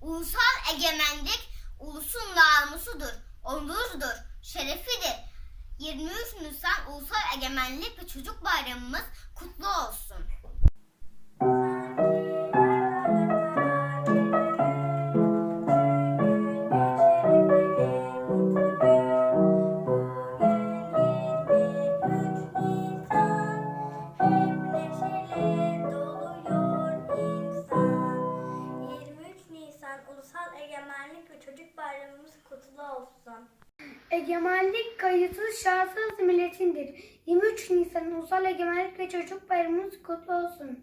Ulusal egemenlik ulusun namusudur, onurudur, şerefidir. 23 Nisan Ulusal Egemenlik ve Çocuk Bayramımız kutlu olsun. Kayıtsız şartsız milletindir. 23 Nisan Ulusal Egemenlik ve Çocuk Bayramımız kutlu olsun.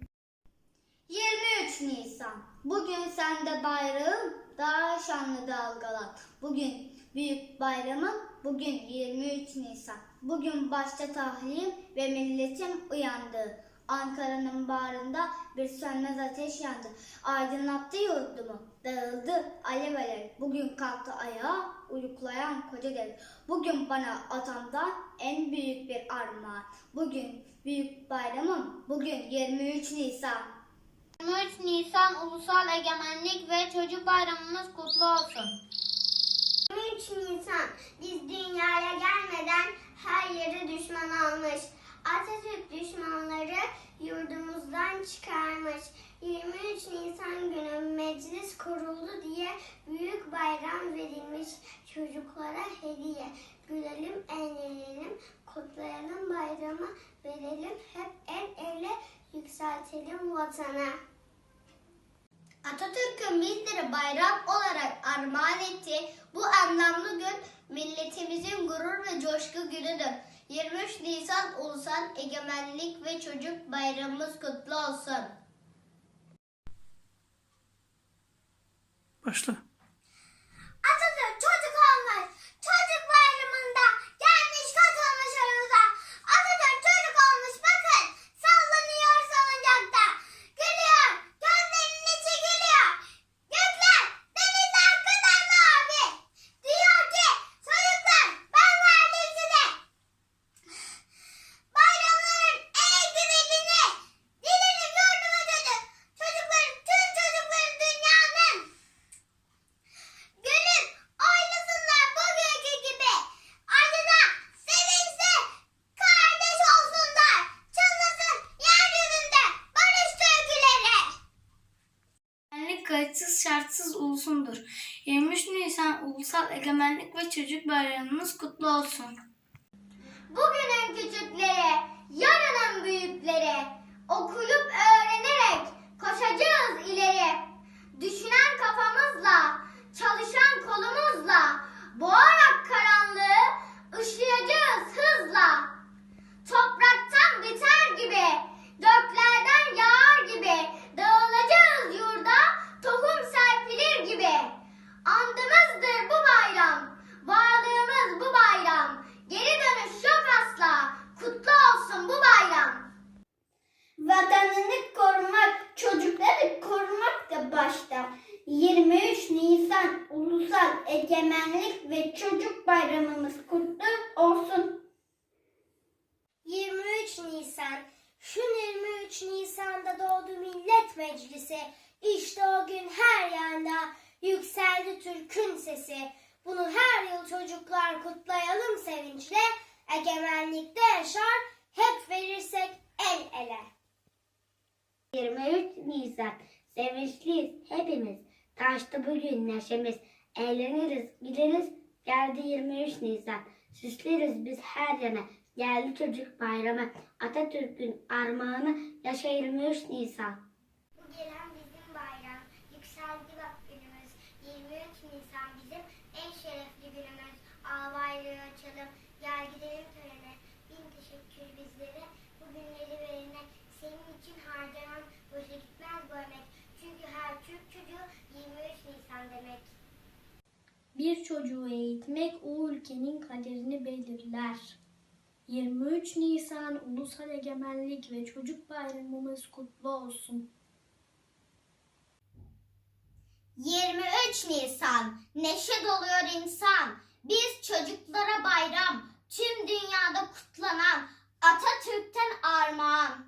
23 Nisan. Bugün sende bayrağım daha şanlı dalgalar. Bugün büyük bayramım, bugün 23 Nisan. Bugün başta tahliyim ve milletim uyandı. Ankara'nın bağrında bir sönmez ateş yandı. Aydınlattı yurdumu, dağıldı alev alev. Bugün kalktı ayağa, uyuklayan koca dev. Bugün bana atamdan en büyük bir armağan. Bugün büyük bayramım, bugün 23 Nisan. 23 Nisan Ulusal Egemenlik ve Çocuk Bayramımız kutlu olsun. 23 Nisan biz dünyaya gelmeden her yeri düşman almış. Atatürk düşmanları yurdumuzdan çıkarmış. 23 Nisan günü meclis kuruldu diye büyük bayram verilmiş çocuklara hediye. Gülelim, eğlenelim, kutlayalım bayramı, verelim hep el ele yükseltelim vatanı. Atatürk'ün bizlere bayram olarak armağan ettiği bu anlamlı gün milletimizin gurur ve coşku günüdür. 23 Nisan Ulusal Egemenlik ve Çocuk Bayramımız kutlu olsun. Başla. Egemenlik ve Çocuk Bayramımız kutlu olsun. Bugünün küçükleri, yarının büyükleri, okuyup öğrenerek koşacağız ileri. Düşünen kafamızla, çalışan kolumuzla, boğarak karanlığı ışıyacağız hızla. Topraktan biter gibi, göklerden yağar gibi, dağılacağız yurda, tohum serpilir gibi. Andımızdır bu bayram, varlığımız bu bayram. Geri dönüş yok asla, kutlu olsun bu bayram. Vatanını korumak, çocukları korumak da başta. 23 Nisan Ulusal Egemenlik ve Çocuk Bayramımız kutlu olsun. 23 Nisan Şu 23 Nisan'da doğdu Millet Meclisi. İşte o gün her yanda yükseldi Türk'ün sesi. Bunu her yıl çocuklar kutlayalım sevinçle. Egemenlikte yaşar, hep verirsek el ele. 23 Nisan. Sevinçliyiz hepimiz. Taştı bugün neşemiz. Eğleniriz, güleriz. Geldi 23 Nisan. Süsleriz biz her yana. Geldi çocuk bayramı. Atatürk'ün armağanı. Yaşa 23 Nisan. Bu gelen bizim bayram, yükseldi bak günümüz. 23 Nisan bizim en şerefli günümüz. Al bayrağı açalım, gel gidelim törene. Bin teşekkür bizlere, bu günleri verene. Senin için harcanan boşa gitmez bu emek. Çünkü her Türk çocuğu 23 Nisan demek. Bir çocuğu eğitmek o ülkenin kaderini belirler. 23 Nisan Ulusal Egemenlik ve Çocuk Bayramımız kutlu olsun. 23 Nisan neşe doluyor insan. Biz çocuklara bayram, tüm dünyada kutlanan Atatürk'ten armağan.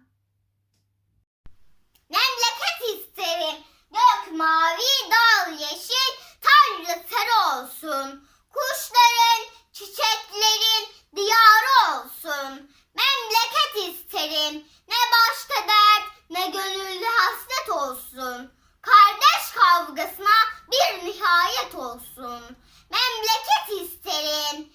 Memleket isterim, gök mavi, dal yeşil, tanrı sarı olsun. Kuşların, çiçeklerin, diyarı olsun. Memleket isterim. Ne başta dert ne gönüllü hasret olsun. Kardeş kavgasına bir nihayet olsun. Memleket isterim.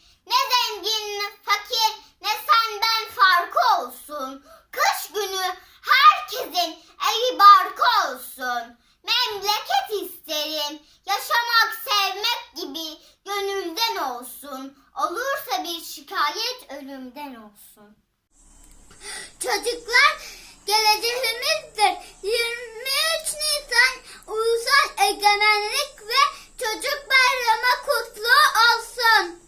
Şikayet ölümden olsun. Çocuklar geleceğimizdir. 23 Nisan Ulusal Egemenlik ve Çocuk Bayramı kutlu olsun.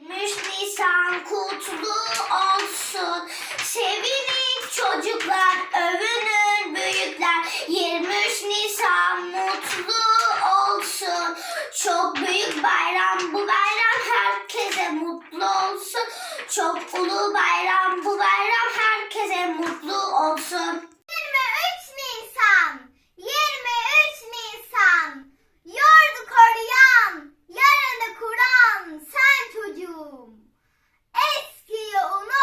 23 Nisan kutlu olsun. Sevinin çocuklar, övünün büyükler. 23 Nisan mutlu olsun. Çok büyük bayram bu bayram herkese mutlu olsun. Çok ulu bayram bu bayram herkese mutlu olsun. 23 Nisan 23 Nisan Yurdu koruyan, yarını kuran sen çocuğum. Eskiyi unut,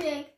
Big.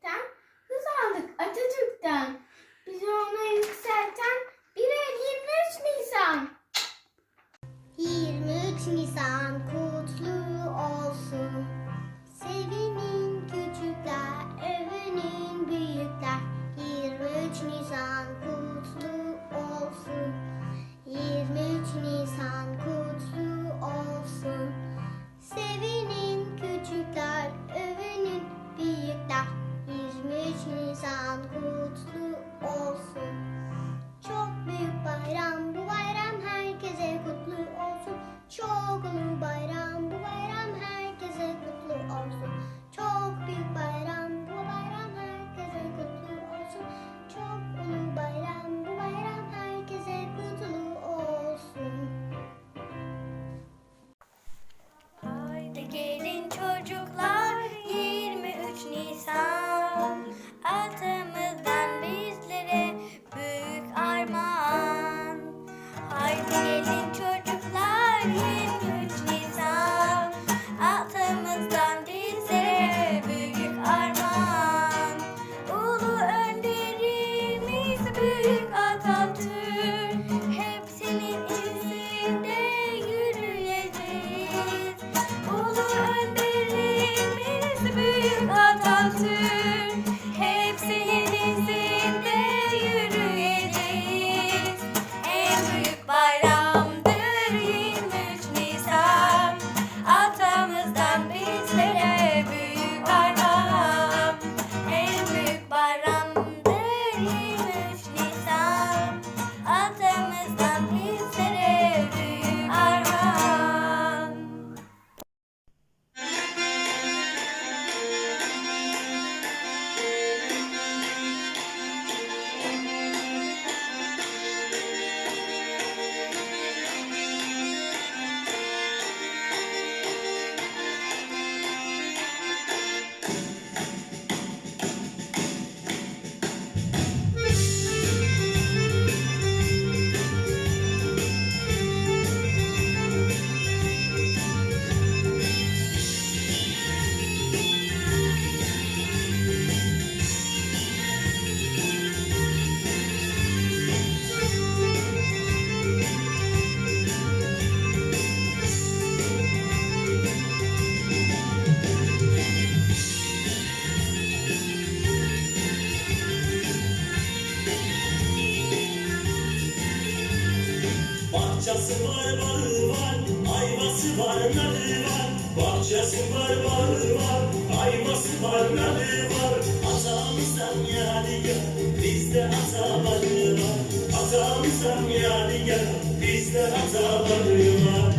Bahçesi var, bağı var, ayvası var, nalı var. Bahçesi var, bağı var, ayvası var, nalı var. Atamızdan yadigar, bizde ataları var. Atamızdan yadigar, bizde ataları var.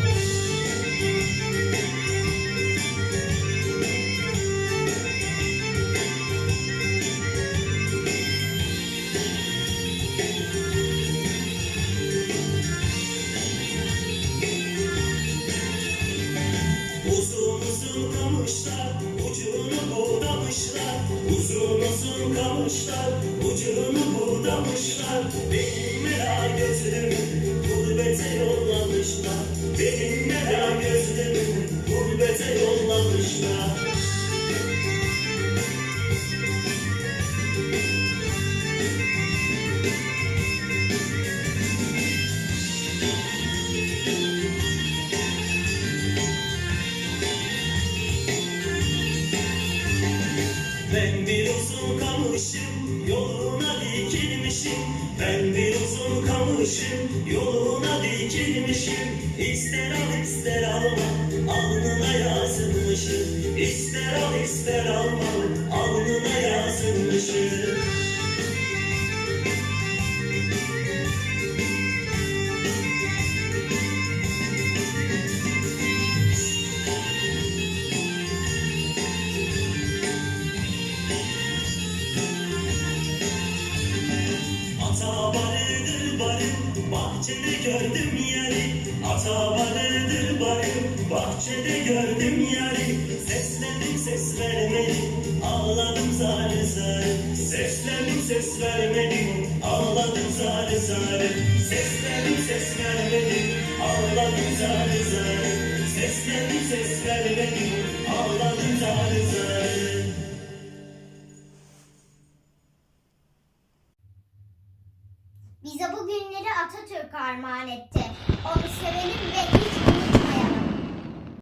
Benim merak gözümü gurbete yollamışlar. Benim merak gözümü gurbete yollamışlar. Ben bir uzun kamışım, yoluna dikilmişim. Uzun kamışım, yoluna dikilmişim. İster al ister alma, alnına yazılmışım. İster al ister alma, alnına yazılmışım. Ses vermedim, ağladım zarı zarı. Seslendim ses vermedim, ağladım zarı zarı. Seslendim ses vermedim,